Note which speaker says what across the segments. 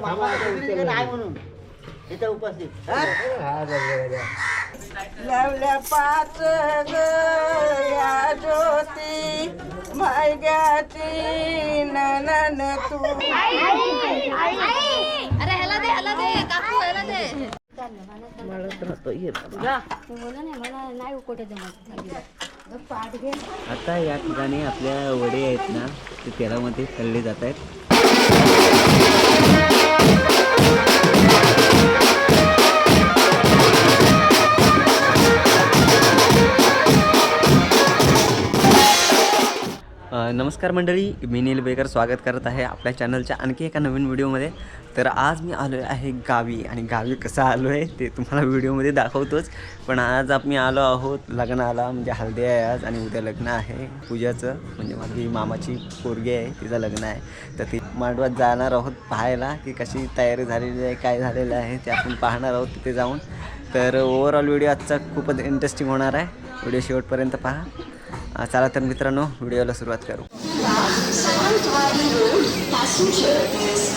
Speaker 1: तुझ्या मामा नाही म्हणून. इथं उपस्थित. हा?
Speaker 2: लावल्या पाच ग या ज्योती भाग्याची ननन तू.
Speaker 3: अरे ह्याला दे ह्याला दे काकू ह्याला दे. बोला नाही मला नाही कुठे जमत पाठ घे
Speaker 4: आता या ठिकाणी आपल्या वडे आहेत ना ते तेलामध्ये तळले जात आहेत. नमस्कार मंडळी मी नील बेकर स्वागत करत आहे आपल्या चॅनलच्या आणखी एका नवीन व्हिडिओमध्ये. तर आज मी आलो आहे गावी आणि गावी कसं आलो आहे ते तुम्हाला व्हिडिओमध्ये दाखवतोच. पण आज आम्ही आलो आहोत लग्नाला म्हणजे हल्दी आहे आज आणि उद्या लग्न आहे. पूजाचं म्हणजे माझी मामाची पोरगी आहे तिचं लग्न आहे. तर ती मांडवात जाणार आहोत पाहायला की कशी तयारी झालेली आहे काय झालेलं आहे ते आपण पाहणार आहोत तिथे जाऊन. तर ओवरऑल व्हिडिओ आजचा खूपच इंटरेस्टिंग होणार आहे. व्हिडिओ शेवटपर्यंत पहा. चला तर मित्रांनो व्हिडिओला सुरुवात करू. Those are the route passenger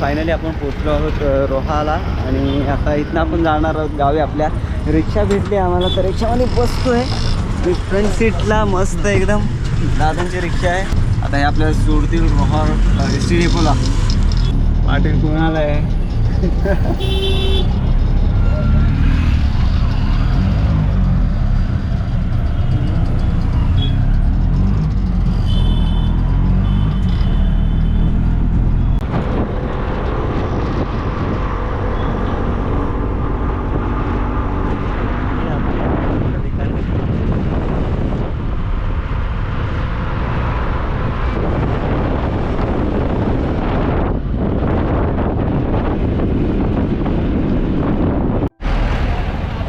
Speaker 4: finally आपण पोचलो आहोत रोहाला. आणि आता इथनं आपण जाणार आहोत गावी आपल्या. रिक्षा भेटली आम्हाला तर रिक्षामध्ये बसतो आहे. फ्रंट सीटला मस्त एकदम. दादांची रिक्षा आहे. आता हे आपल्या सोडतील रोहा एस टी डेपोला पाटील कुणाला आहे?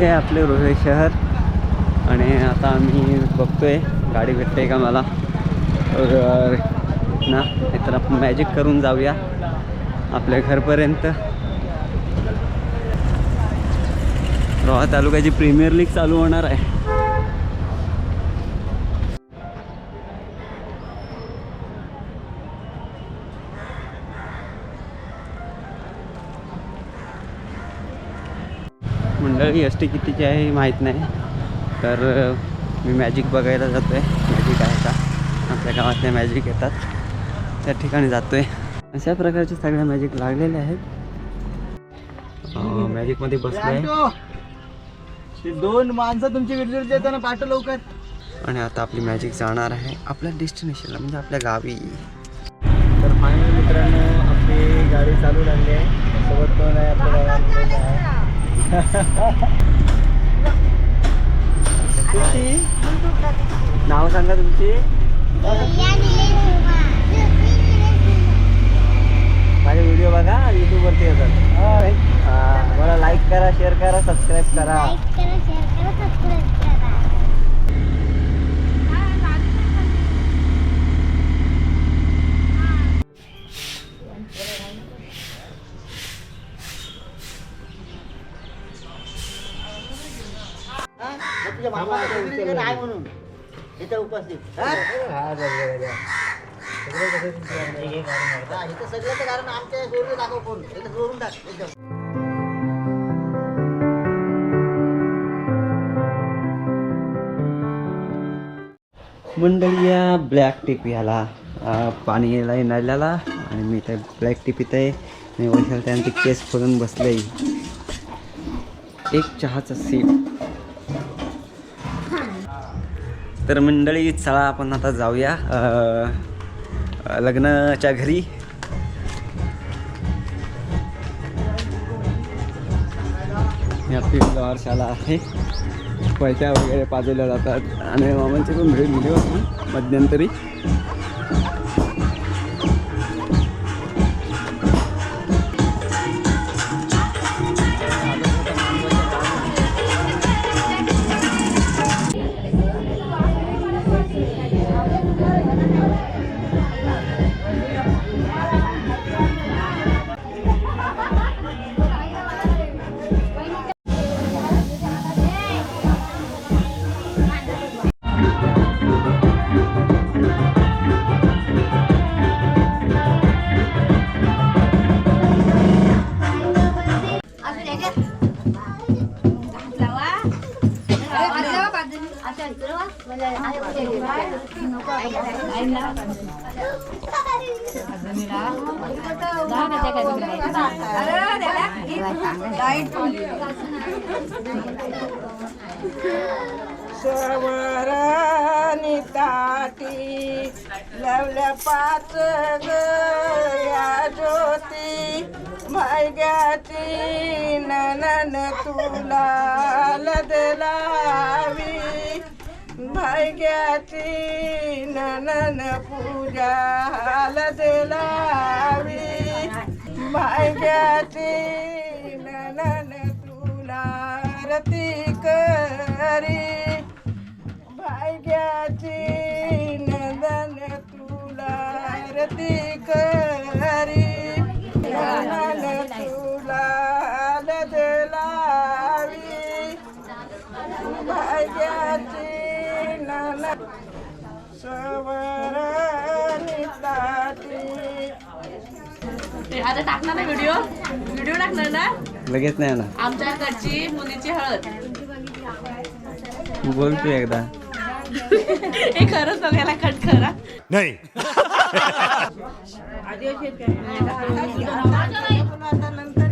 Speaker 4: हे आपले रोहे शहर. आणि आता आम्ही बघतोय गाडी भेटते का मला? तर ना तर आपण मॅजिक करून जाऊया आपल्या घरपर्यंत. रोहा तालुक्याची प्रीमियर लीग चालू होणार आहे. मंडळी एस टी कितीची आहे हे माहीत नाही. तर मी मॅजिक बघायला जातो आहे मॅजिक आहे का? आपल्या गावातल्या मॅजिक येतात. त्या ठिकाणी जातो आहे अशा प्रकारचे सगळ्या मॅजिक लागलेले आहेत. मॅजिकमध्ये बसलो आहे
Speaker 1: दोन माणसं तुमची विरजूर देताना पाठव लवकर
Speaker 4: आणि आता आपली मॅजिक जाणार आहे आपल्या डेस्टिनेशनला म्हणजे आपल्या गावी
Speaker 1: तर फायनल मित्रांनो आपली गाडी चालू लागली आहे सोबत कोण आहे आपल्या आहे तुमची नाव सांगा तुमची. माझे व्हिडिओ बघा यूट्यूबवरती येतात. हा, मला लाईक करा शेअर करा सबस्क्राईब करा. म्हणून इथं उपस्थित हा? हा, इथं कारण आमच्या दाखव फोन इथं टाक एकदम
Speaker 4: मंडळी या ब्लॅक टीप याला अं, पाणी यायला नळाला आणि मी त्या ब्लॅक टीप इथं आहे आणि वैशाल त्यानं ते केस फोडून बसले एक चहाचा सीप तर मंडळी चला आपण आता जाऊया लग्नाच्या घरी. शाला आहे. पैसा वगैरे पाजवल्या जातात. आणि मामांचे पण भेट दिली होती मध्यंतरी.
Speaker 2: सवरानी ताटी लवल्या पाच गया ज्योती. भाग्याची ननन तुला लदलावी भाग्याची ननन पूजा लदलावी भाग्याची रती करी. भाग्याची नंदन तुला रती करी. नंदन तुला लदलावी भाग्याची नंदन सवरणी
Speaker 5: आता टाकणार ना व्हिडिओ? व्हिडिओ टाकणार ना?
Speaker 4: लगेच नाही ना
Speaker 5: आमच्याकडची मुलीची हळद.
Speaker 4: बोल तू एकदा.
Speaker 5: हे खरंच बघायला कट करा.
Speaker 2: आता नंतर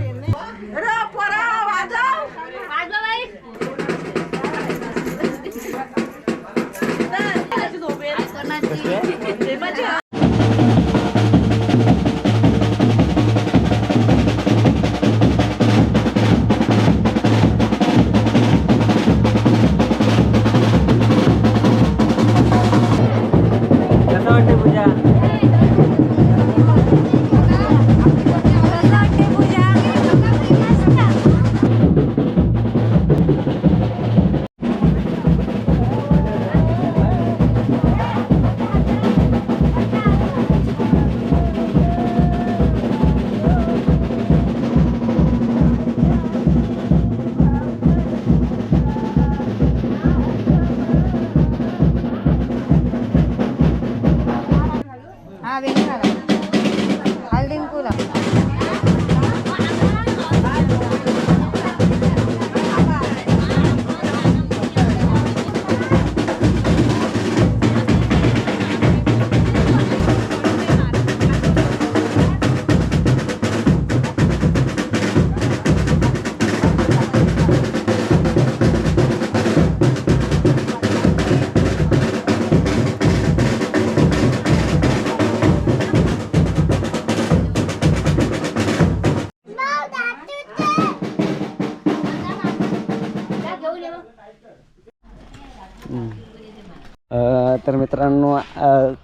Speaker 4: तर मित्रांनो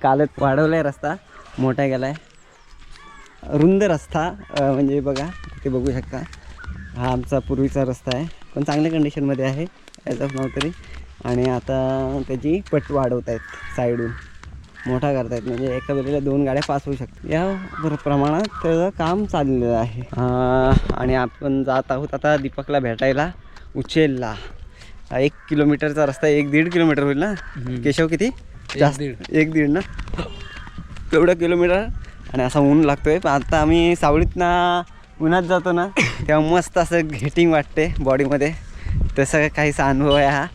Speaker 4: कालच वाढवला आहे रस्ता मोठा गेला आहे रुंद रस्ता म्हणजे बघा ते बघू शकता. हा आमचा पूर्वीचा रस्ता आहे पण चांगल्या कंडिशनमध्ये आहे ॲज ऑफ नाव तरी. आणि आता त्याची पट वाढवत आहेत साईडून मोठा करतायत म्हणजे एका वेळेला दोन गाड्या पास होऊ शकतात. या प्रमाणात त्याचं काम चाललेलं आहे. आणि आपण जात आहोत आता दीपकला भेटायला उचेलला. एक किलोमीटरचा रस्ता एक दीड किलोमीटर होईल ना? केशव किती? जास्त एक दीड ना? तेवढं किलोमीटर? आणि असा ऊन लागतोय. पण आता आम्ही सावळीतना उन्हात जातो ना तेव्हा मस्त असं घेटिंग वाटते बॉडीमध्ये. तसं काहीसा अनुभव आहे हा.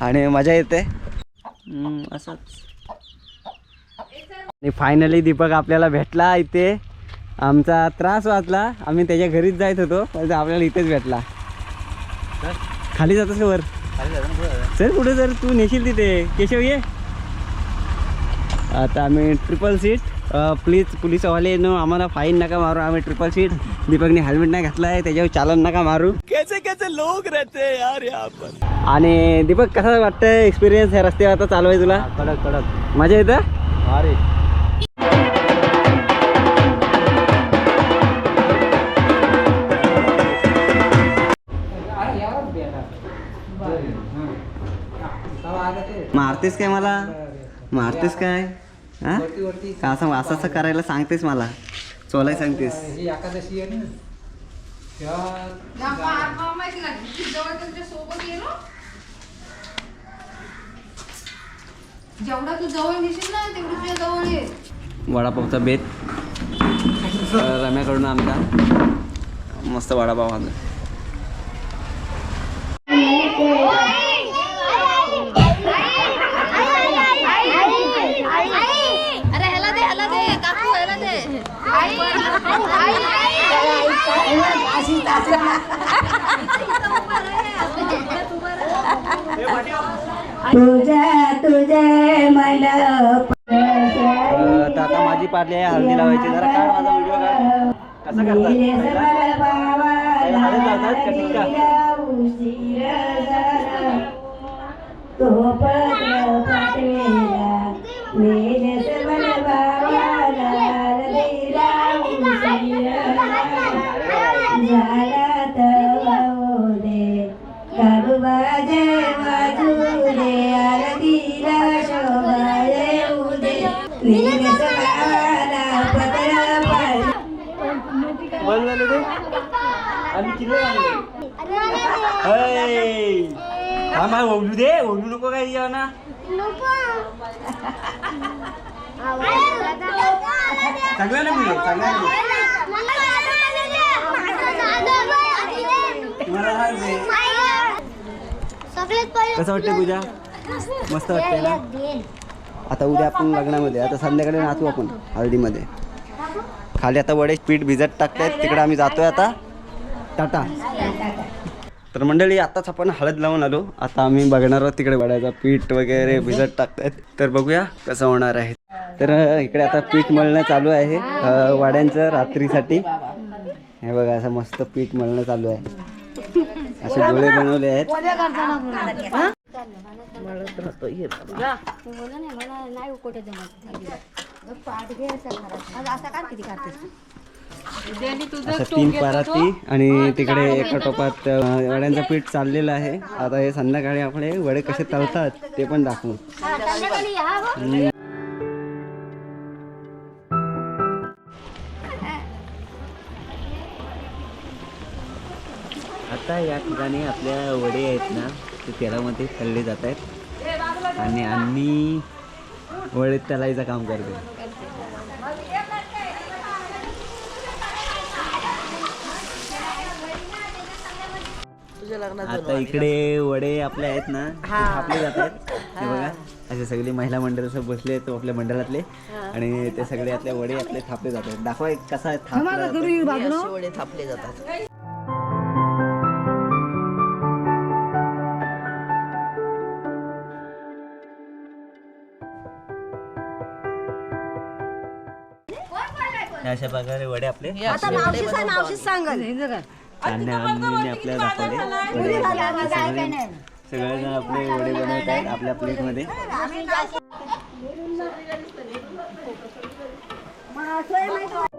Speaker 4: आणि मजा येते. असंच. आणि फायनली दीपक आपल्याला भेटला इथे. आमचा त्रास वाचला. आम्ही त्याच्या घरीच जायत होतो पण आपल्याला इथेच भेटला. खाली जातोस वर? चल पुढे जर तू नेशील तिथे. केशव ये. आता आम्ही ट्रिपल सीट प्लीज पोलिसवाले नो आम्हाला फाईन नका मारू. आम्ही ट्रिपल सीट दीपकने हेल्मेट नाही घातला आहे त्याच्यावर चालन नका मारू. कैसे कैसे लोक रहते यार यहाँ पर? आणि दीपक कसं वाटतं एक्सपिरियन्स ह्या रस्त्यावर आता चालू आहे तुला?
Speaker 6: कडक कडक.
Speaker 4: मजा येतं?
Speaker 6: अरे
Speaker 4: मारतेस काय मला? मारतेस काय? हा? का असं असं असं करायला सांगतेस मला? चोलाय सांगतेस.
Speaker 6: एकादशी आहे ना.
Speaker 5: जेवढा तू जवळ नेशील ना तेवढी तुझ्या जवळ ये.
Speaker 4: वडापावचा बेत. रम्याकडून आमचा मस्त वडापाव आणला
Speaker 5: अरे ह्याला दे ह्याला दे काकू ह्याला दे
Speaker 3: तुझ्या तुझे मला
Speaker 4: आता माझी पारली आहे हळदी लावायची. जरा काढ माझा व्हिडिओ काढ. कसं करतात?
Speaker 3: तो पत्र पाठवेला.
Speaker 4: आणि किल्ले हा मा ओढू दे ओढू नको काय या ना चांगला चांगला. कसं वाटतं पूजा? मस्त वाटतंय ना? आता उद्या आपण लग्नामध्ये आता संध्याकाळी नाचू आपण हळदीमध्ये. खाली आता वडे पीठ भिजत टाकतायत तिकडे आम्ही जातोय आता. टाटा. तर मंडळी आताच आपण हळद लावून आलो. आता आम्ही बघणार आहोत तिकडे वड्याचं पीठ वगैरे भिजत टाकतायत तर बघूया कसं होणार आहे. तर इकडे आता पीठ मळणं चालू आहे वड्यांचं रात्रीसाठी. हे बघा असं मस्त पीठ मळणं चालू आहे. असे गोळे बनवले आहेत.
Speaker 5: नाही असा
Speaker 4: तीन पराती आणि तिकडे एका टोपात वड्यांचं पीठ चाललेलं आहे. आता हे संध्याकाळी आपले वडे कसे तळतात ते पण दाखवू. आता या ठिकाणी आपल्या वडे आहेत ना ते तेलामध्ये तळले जात आहेत. आणि आम्ही वडे तळायचं काम करतो आता इकडे वडे आपले आहेत ना ते थापले जात आहेत. हे बघा असे सगळे महिला मंडळ असं बसले आहेत आपल्या मंडळातले. आणि ते सगळे आपले वडे आपले थापले जात आहेत. दाखवा एक कसा आहे. थापला जातो.
Speaker 3: वडे थापले जातात.
Speaker 4: हे अशा प्रकारे वडे आपले
Speaker 3: आता मावशी सांग. मावशी सांग
Speaker 4: आणि आम्ही आपल्याला दाखवले वडे सगळे सगळेजण आपले वडे बनवत आहेत आपल्या प्लेटमध्ये.
Speaker 3: सोय माहिती